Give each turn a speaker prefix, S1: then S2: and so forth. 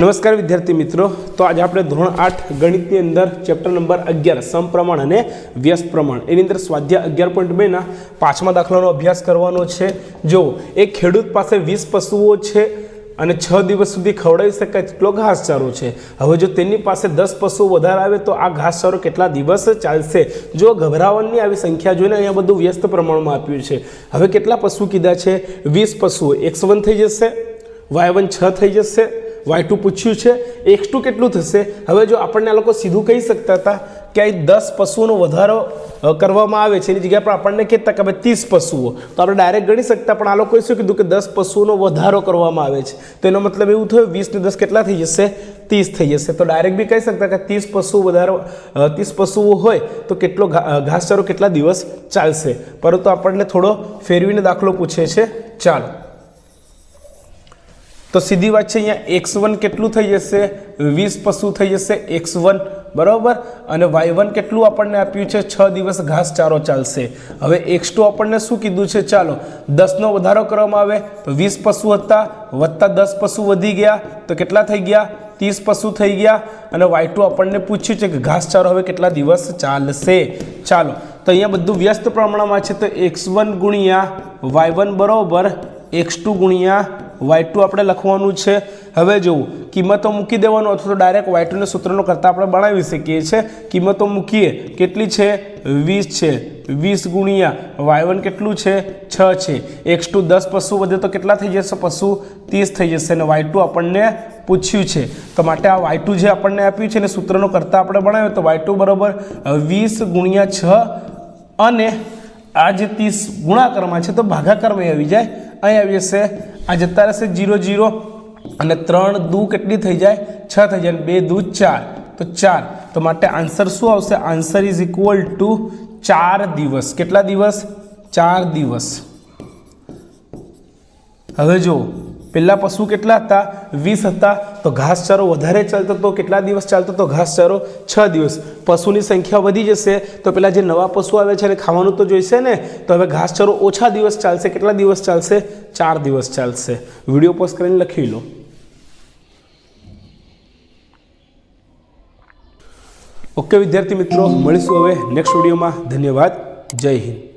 S1: નમસ્કાર વિદ્યાર્થી મિત્રો. તો આજે આપણે ધોરણ આઠ ગણિતની અંદર ચેપ્ટર નંબર અગિયાર સમપ્રમાણ અને વ્યસ્ત પ્રમાણ. એની અંદર સ્વાધ્યાય અગિયાર પોઈન્ટ બેના પાંચમા દાખલાનો અભ્યાસ કરવાનો છે. જો એક ખેડૂત પાસે વીસ પશુઓ છે અને છ દિવસ સુધી ખવડાવી શકાય તેટલો ઘાસચારો છે. હવે જો તેની પાસે દસ પશુઓ વધારે આવે તો આ ઘાસચારો કેટલા દિવસ ચાલશે? જો ગભરાવાની આવી સંખ્યા જોઈને અહીંયા બધું વ્યસ્ત પ્રમાણમાં આપ્યું છે. હવે કેટલા પશુ કીધા છે? વીસ પશુઓ એક્સ વન થઈ જશે વાય વન છ થઈ જશે વાય ટુ પૂછ્યું છે એક્સ ટુ કેટલું થશે? હવે જો આપણને આ લોકો સીધું કહી શકતા હતા કે અહીં દસ પશુઓનો વધારો કરવામાં આવે છે, એની જગ્યા પર આપણને કહેતા કે ભાઈ ત્રીસ પશુઓ. તો આપણે ડાયરેક્ટ ગણી શકતા, પણ આ લોકોએ શું કીધું કે દસ પશુઓનો વધારો કરવામાં આવે છે. તો એનો મતલબ એવું થયું વીસને દસ કેટલા થઈ જશે? ત્રીસ થઈ જશે. તો ડાયરેક્ટ બી કહી શકતા કે ત્રીસ પશુઓ વધારો ત્રીસ પશુઓ હોય, તો કેટલો ઘાસચારો કેટલા દિવસ ચાલશે? પરંતુ આપણને થોડો ફેરવીને દાખલો પૂછે છે. ચાલો. તો સીધી વાત છે અહીંયા એક્સ વન કેટલું થઈ જશે? વીસ પશુ થઈ જશે એક્સ વન બરાબર? અને વાય વન કેટલું આપણને આપ્યું છે? છ દિવસ ઘાસચારો ચાલશે. હવે એક્સ ટુ આપણને શું કીધું છે? ચાલો, દસનો વધારો કરવામાં આવે તો વીસ પશુ હતા, વત્તા દસ પશુ વધી ગયા. તો કેટલા થઈ ગયા? ત્રીસ પશુ થઈ ગયા. અને વાય ટુ આપણને પૂછ્યું છે કે ઘાસચારો હવે કેટલા દિવસ ચાલશે? ચાલો, તો અહીંયા બધું વ્યસ્ત પ્રમાણમાં છે. તો એક્સ વન ગુણ્યા વાય વન બરોબર એક્સ ટુ ગુણ્યા વાય ટુ આપણે લખવાનું છે. હવે જોવું કિંમતો મૂકી દેવાનું અથવા તો ડાયરેક્ટ વાય ટુને સૂત્રનો કરતાં આપણે બનાવી શકીએ છીએ કિંમતો મૂકીએ, કેટલી છે? વીસ છે. વીસ ગુણ્યા વાય વન કેટલું છે? છ છે. એક્સ ટુ દસ પશુ વધે તો કેટલા થઈ જશે? પશુ ત્રીસ થઈ જશે. અને વાય ટુ આપણને પૂછ્યું છે. તો માટે આ વાય ટુ જે આપણને આપ્યું છે ને સૂત્રનો કરતાં આપણે બનાવ્યો, તો વાય ટુ બરાબર વીસ ગુણ્યા છ અને આ જે ત્રીસ ગુણાકારમાં છે તો ભાગાકારમાં આવી જાય. અહીં આવી જશે આ જતા રહેશે જીરો જીરો અને ત્રણ દુ કેટલી થઈ જાય? છ થઈ જાય બે દુ ચાર. તો ચાર. તો માટે આન્સર શું આવશે? આન્સર ઇઝ ઇક્વલ ટુ ચાર દિવસ. કેટલા દિવસ? ચાર દિવસ. હવે જો પહેલાં પશુ કેટલા હતા? વીસ હતા. તો ઘાસચારો વધારે ચાલતો તો કેટલા દિવસ ચાલતો તો ઘાસચારો છ દિવસ. પશુની સંખ્યા વધી જશે, તો પેલા જે નવા પશુ આવે છે એને ખાવાનું તો જોઈશે ને, તો હવે ઘાસચારો ઓછા દિવસ ચાલશે, કેટલા દિવસ ચાલશે? ચાર દિવસ ચાલશે. વીડિયો પોસ્ટ કરીને લખી લો. ઓકે, વિદ્યાર્થી મિત્રો, મળીશું હવે નેક્સ્ટ વિડીયોમાં. ધન્યવાદ. જય હિન્દ.